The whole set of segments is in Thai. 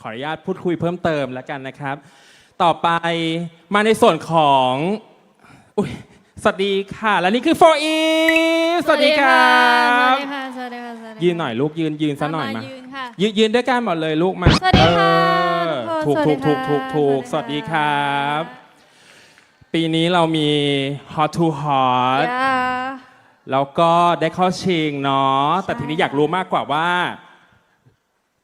ขออนุญาตพูดคุยเพิ่มเติมแล้วกันนะครับ ต่อไปมาในส่วนของอุ๊ยสวัสดีค่ะ และนี่คือ for e สวัสดีครับสวัสดีค่ะ สวัสดีค่ะ สวัสดีค่ะยืนหน่อยลูกยืนยืนซะหน่อยเามายืนค่ะ ยืนยืนด้วยกันหมดเลยลูกมา สวัสดีค่ะเออทุถูกกคนถูกสวัสดีถูกค่ะถูกถูกสสวัวัสสดีดีคค่ะรับ ปีนี้เรามี hot to hot ย่าแล้วก็ได้เข้าชิงเนาะ แต่ทีนี้อยากรู้มากกว่าว่า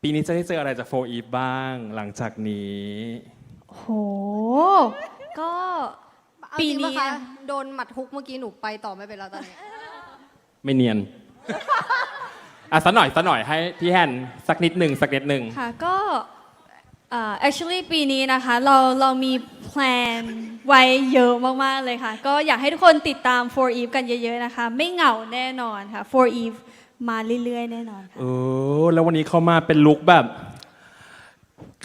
ปีนี้จะได้เจออะไรจากโฟอีฟบ้างหลังจากนี้ โห ก็เอาปีจริงนี้ปะคะโดนหมัดฮุกเมื่อกี้หนูไปต่อไม่เป็นแล้วตอนเนี้ยไม่เนียน อะสักหน่อยสักหน่อยให้พี่แฮนสักนิดหนึ่งสักนิดหนึ่ง ค่ะก็อ่า actually ปีนี้นะคะเราเรามีแพลนไว้เยอะมาก ๆ เลยค่ะ ก็อยากให้ทุกคนติดตาม for eve กันเยอะ ๆ นะคะ ไม่เหงาแน่นอนค่ะ for eve มาเรื่อยๆ แน่นอนค่ะเออแล้ววันนี้เขามาเป็นลุคแบบ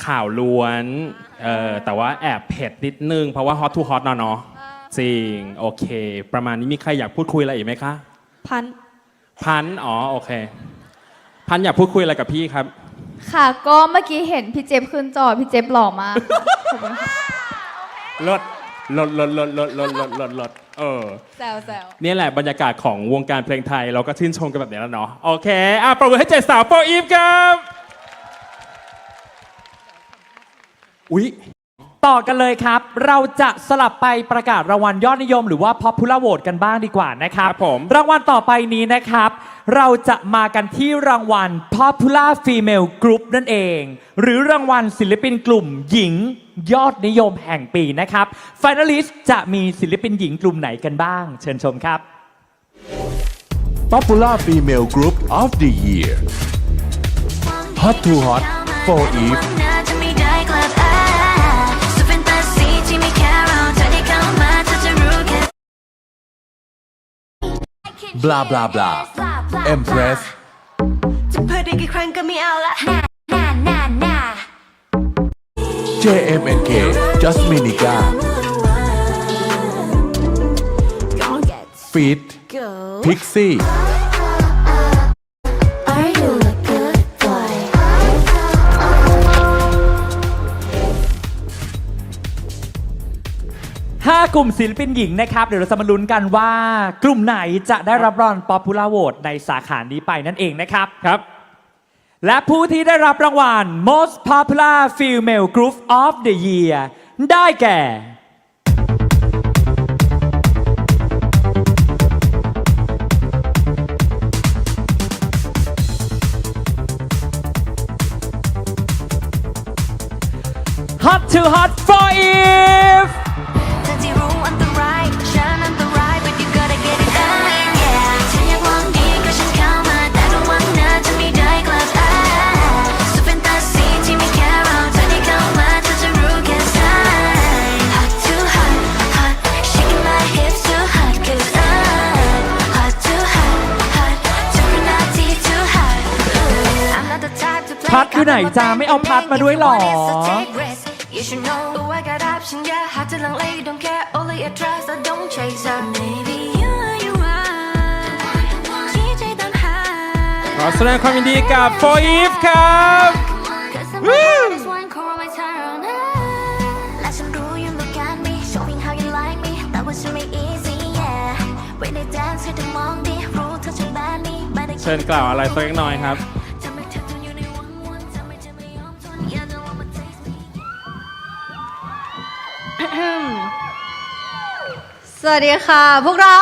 ข่าวล้วนเออแต่ว่าแอบเผ็ดนิดนึง เพราะว่าฮอตทูฮอตเนาะเนาะจริง โอเค ประมาณนี้มีใครอยากพูดคุยอะไรอีกไหมคะ พันพันธุ์อ๋อ โอเค พันธุ์อยากพูดคุยอะไรกับพี่ครับ ค่ะ ก็เมื่อกี้เห็นพี่เจฟขึ้นจอพี่เจฟหล่อมากค่ะลด ลดลดลดลดลดลดลดลดเออ แซวแซวนี่แหละบรรยากาศของวงการเพลงไทยเราก็ชื่นชมกันแบบนี้แล้วเนาะโอเค อะ ประมือให้เจ็ดสาวโฟอีฟครับ อุ๊ย ต่อกันเลยครับ เราจะสลับไปประกาศรางวัลยอดนิยม หรือว่า Popular Vote กันบ้างดีกว่านะครับครับผม รางวัลต่อไปนี้นะครับ เราจะมากันที่รางวัล Popular Female Group นั่นเอง หรือรางวัลศิลปินกลุ่มหญิงยอดนิยมแห่งปีนะครับ Finalist จะมีศิลปินหญิงกลุ่มไหนกันบ้าง เชิญชมครับ Popular Female Group of the Year Hot to Hot for Eve บลาบลาบลา Empress จะเปิดได้กี่ครั้งก็ไม่เอาละ JMNK Jasminica Fit Pixie 5 กลุ่มศิลปินหญิงนะครับ เดี๋ยวเราจะมาลุ้นกันว่ากลุ่มไหนจะได้รับรางวัล Popular Vote ในสาขานี้ไปนั่นเองนะครับ ครับ และผู้ที่ได้รับรางวัล Most Popular Female Group of the Year ได้แก่ Hot to Hot for Eve พัดอยู่ไหนจ๊ะไม่เอาพัดมาด้วยหรอ You should know oh, I got option yeah หากจะลังเล don't care only a try so don't chase her maybe you are you are ที่ใจตามหา ขอแสดงความยินดีกับโฟอีฟครับ Cause I'm hot as one core on my turn และฉันรู้ you look at me showing how you like me that was me easy yeah when they dance ให้เธอมองดีรู้เธอช่างแบบนี้ไม่ได้คิดเชิญกล่าวอะไรสักเล็กน้อยครับ สวัสดีค่ะ พวกเรา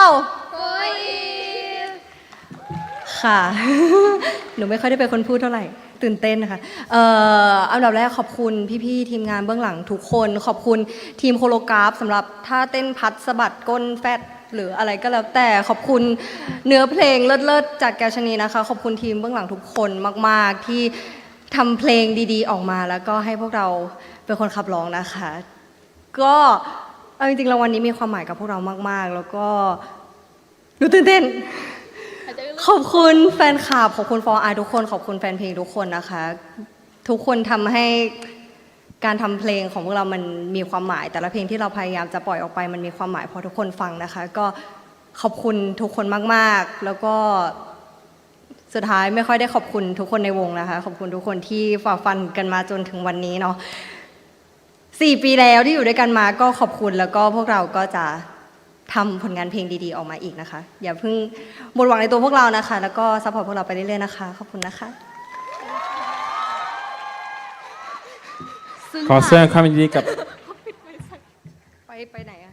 ค่ะ หนูไม่ค่อยได้เป็นคนพูดเท่าไหร่ ตื่นเต้นนะคะเอ่ออันดับแรกขอบคุณพี่ๆทีมงานเบื้องหลังทุกคน ขอบคุณทีมโคโลกราฟสำหรับท่าเต้นพัดสะบัดก้นแฟดหรืออะไรก็แล้วแต่ขอบคุณเนื้อเพลงเลิศๆจากแกวชนีนะคะ ขอบคุณทีมเบื้องหลังทุกคนมาก ๆ ที่ทำเพลงดีๆ ออกมา แล้วก็ให้พวกเราเป็นคนขับร้องนะคะ ก็ เอาจริงๆรางวัลนี้มีความหมายกับพวกเรามาก ๆ แล้วก็หนูตื่นเต้น ขอบคุณแฟนคลับขอบคุณฟอร์ไอทุกคน ขอบคุณแฟนเพลงทุกคนนะคะ ทุกคนทำให้การทำเพลงของพวกเรามันมีความหมาย แต่ละเพลงที่เราพยายามจะปล่อยออกไปมันมีความหมายพอทุกคนฟังนะคะ ก็ขอบคุณทุกคนมาก ๆ แล้วก็สุดท้ายไม่ค่อยได้ขอบคุณทุกคนในวงนะคะ ขอบคุณทุกคนที่ฝ่าฟันกันมาจนถึงวันนี้เนาะ สี่ปีแล้วที่อยู่ด้วยกันมาก็ขอบคุณแล้วก็พวกเราก็จะทำผลงานเพลงดีๆ ออกมาอีกนะคะ อย่าเพิ่งหมดหวังในตัวพวกเรานะคะ แล้วก็ซัพพอร์ตพวกเราไปเรื่อยๆนะคะ ขอบคุณนะคะ ขอแสดงความยินดีกับไปไปไหนอะ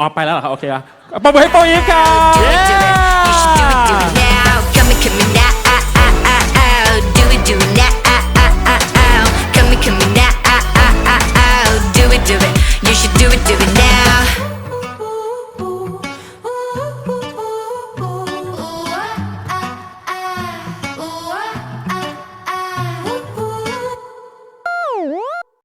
ออกไปแล้วเหรอครับ โอเคอะปรบมือให้โปรอีฟครับ